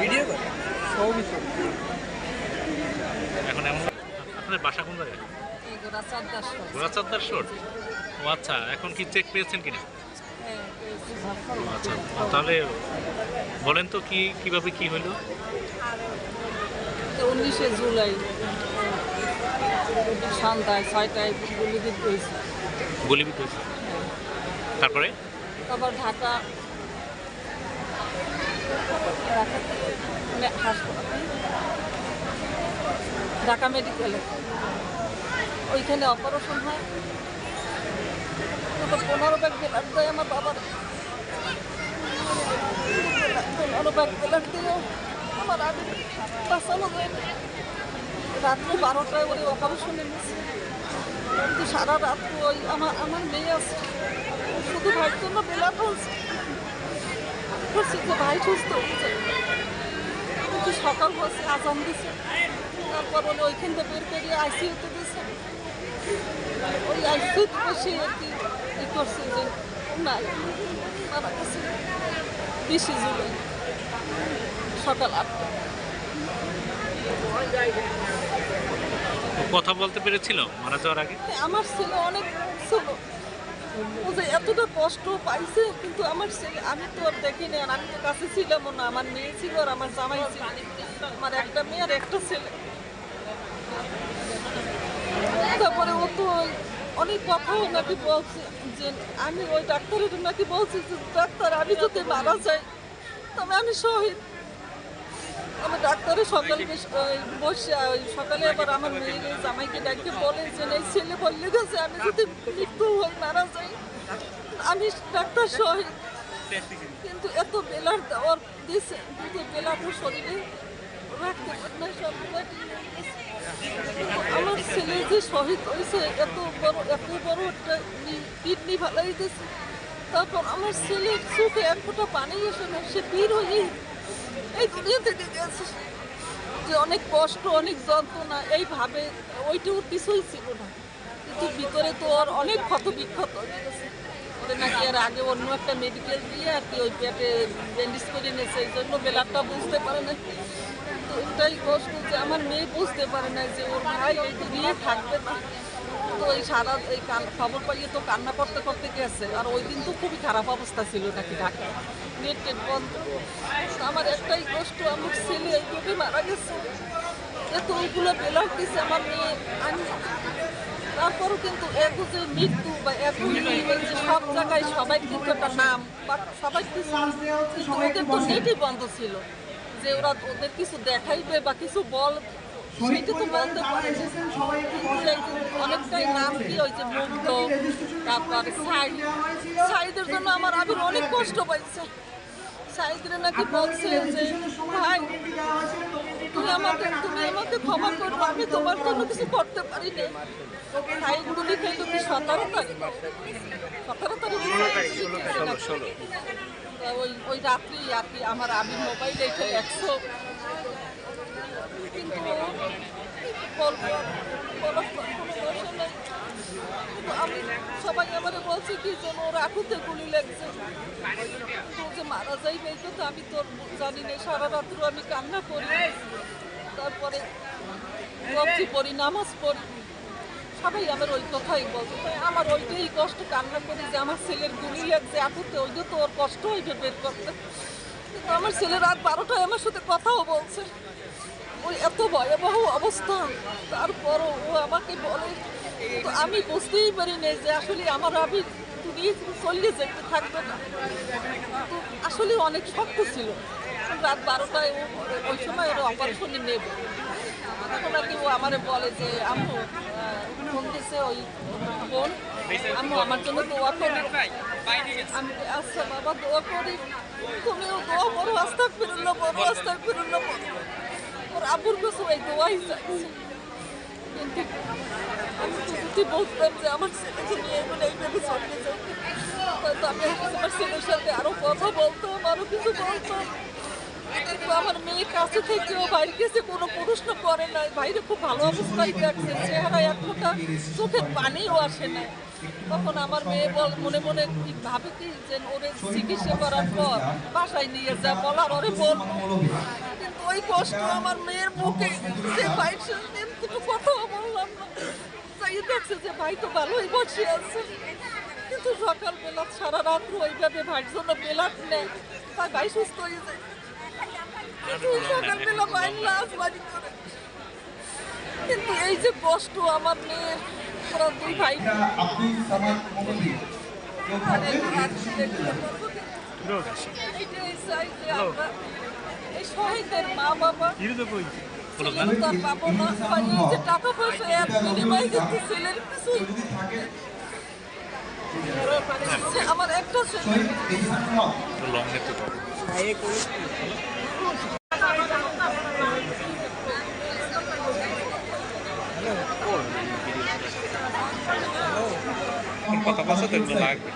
Video করে। এখন এমন আপনাদের বাসা কোন জায়গায়? ও আচ্ছা এখন কি চেক পেয়েছেন কিনা? হ্যাঁ, ও আচ্ছা তাহলে বলেন তো কি কীভাবে কি হলো? উনিশে জুলাই সন্ধ্যায় ছয়টায় গুলি হয়েছে। গুলিবিদ্ধ হয়েছে। তারপরে? তারপর ঢাকা হাসপাতাল ঢাকা মেডিকেলে ওইখানে অপারেশন হয়। তো পনেরো ব্যাগ ব্লাড দেয় আমার বাবার। পনেরো ব্যাগ ব্লাড দিয়ে আমার আগে বাঁচানো যায়। রাত্রে বারোটায় ওই অপারেশনে নিয়েছে কিন্তু সারা রাত ওই আমার আমার মেয়ে আছে। শুধু ভাইয়ের জন্য বেলা বলছে। যে ভাই সুস্থ হয়েছে কিন্তু সকাল হচ্ছে আজান দিছে। তারপর ওই ওইখান থেকে বের করে আইসিউতে দিছে। ওই আইসিউতে বসে আর কি ই করছে যে না মারা গেছে বিশে জুলাই সকাল আটটা। কথা বলতে পেরেছিল? মারা যাওয়ার আগে? আমার ছেলে অনেক ছিল ও যে এতটা কষ্ট পাইছে, কিন্তু আমার ছেলে আমি তো আর দেখিনি আর আমি তো কাছে ছিলাম না, আমার মেয়ে ছিল আর আমার জামাই ছিল। আমার একটা মেয়ে আর একটা ছেলে। তারপরে ও তো অনেক কথাও নাকি বলছে যে, আমি ওই ডাক্তারের নাকি বলছি ডাক্তার, আমি যদি মারা যাই, তবে আমি শহীদ। আমি ডাক্তারের সকালে বেশ- বসে সকালে আবার আমার মেয়ে জামাইকে ডাকতে বলে যে, এই ছেলে বললে গেছে, আমি যদি মৃত্যু হই, মারা যাই, আমি ডাক্তার শহীদ কিন্তু এত বেলার দেওয়ার দিয়েছে কিন্তু বেলাটা শরীরে রাখতে। আমার ছেলে যে শহীদ হয়েছে, এত বড় এত বড় একটা কিডনি ভালাই দিয়েছে তারপর আমার ছেলের চোখে এক ফোঁটা পানি এসে না, সে বীর হয়েই যে অনেক কষ্ট, অনেক যন্ত্রণা, এইভাবে ওইটা ওর কিছুই ছিল না। কিন্তু ভিতরে তো ওর অনেক ক্ষত বিক্ষত হয়ে গেছে। ওরে নাকি আর আগে অন্য একটা মেডিকেল দিয়ে আর কি ওই পেটে ব্যান্ডেজ করে নিয়েছে, এই জন্য বেলারটা বুঝতে পারে না এটাই কষ্ট যে আমার মেয়ে বুঝতে পারে না যে ওর ভাই এই দুনিয়া থাকবে না। তো এই সারা এই খবর পাইয়ে তো কান্না করতে করতে গেছে। আর ওই দিন তো খুবই খারাপ অবস্থা ছিল নাকি ঢাকা নেট টেট বন্ধ। আমার একটাই কষ্ট, আমার ছেলে এইভাবে মারা গেছে। এত ওইগুলো বেলার দিছে আমার মেয়ে। আমি তারপরও কিন্তু এত যে মৃত্যু বা যে সব জায়গায় সবাই কিন্তু একটা নাম, বা সবাই কিন্তু নেটই বন্ধ ছিল। যে ওরা ওদের কিছু দেখাইবে বা কিছু বল সেটা তো বলতে পারে। অনেকটাই নাম কি হয়েছে মুগ্ধ তারপর সাইড সাইডের জন্য আমার আবির অনেক কষ্ট পাইছে। সাইদরে নাকি বলছে যে ভাই তুমি আমাকে তুমি আমাকে ক্ষমা করো আমি তোমার জন্য কিছু করতে পারি না। সাইডগুলি কিন্তু কি সতেরো তারিখ সতেরো তারিখ ওই ওই রাত্রি আর কি আমার আমি মোবাইলে এটা একশো। নেই। আমি সবাই আমারে বলছে কি যে ওর আকুতে গুলি লাগছে। ও যে মারা যাইবে এই কথা আমি তোর জানি না। সারা রাত্র আমি কান্না করি। তারপরে পড়ি নামাজ পড়ি। সবাই আমার ওই কথাই বলছে তাই আমার ওইটাই কষ্ট, কান্না করি যে আমার ছেলের গুলি লাগছে এততে ওইটা তো ওর কষ্ট হইবে বের করতে। কিন্তু আমার ছেলে রাত বারোটায় আমার সাথে কথাও বলছে। ওই এত ভয়াবহ অবস্থা। তারপরও ও আমাকে বলে তো আমি বুঝতেই পারি না যে আসলে আমার আমি দুনিয়া চলিয়ে যেতে থাকবে না। আসলে অনেক শক্ত ছিল। রাত বারোটায় ওই সময় ওর অপারেশনে নেবে। তখন আর কি ও আমারে বলে যে, আম্মু ফোন ওই বোন। আম্মু, আমার জন্য দোয়া করি। আমি আচ্ছা বাবা, দোয়া করি। তুমিও দোয়া করো আস্তাক ফিরুল্লাহ বড় আস্তাক ফিরুল্লাহ বড় ওর আব্বুর কাছে ওই দোয়াই আমি তো যদি বলতাম যে, আমার ছেলেকে নিয়ে এগুলো এইভাবে চলে যায় হয়তো আমি আমার ছেলের সাথে আরও কথা বলতাম, আরও কিছু বলতাম। কিন্তু আমার মেয়ে কাছে থেকেও বাইরে গেছে, কোনো প্রশ্ন করে নাই। বাইরে খুব ভালো অবস্থায় দেখছে চেহারা এক ফোঁটা চোখের পানিও আসে না। তখন আমার মেয়ে বল মনে মনে ভাবে কি যে ওরে চিকিৎসা করার পর বাসায় নিয়ে যা বলার ওরে বল। কিন্তু ওই কষ্ট আমার মেয়ের মুখে ভাই সেদিন দুটো কথাও বললাম না তাই দেখছে যে ভাই তো ভালোই বসে আছে। কিন্তু সকালবেলা সারা রাত্র ওইভাবে ভাইয়ের জন্য বেলাট নেয়, তাই ভাই সুস্থ হয়ে যায়। কিন্তু কিন্তু এই যে কষ্ট আমার মেয়ের মা বাবা। বলো না ছেলের তো না। বা যে টাকা পয়সা এর বিনিময়ে কিন্তু ছেলের কিছু। যদি থাকে যে আমার একটা কথা বলছে তো লাগবে।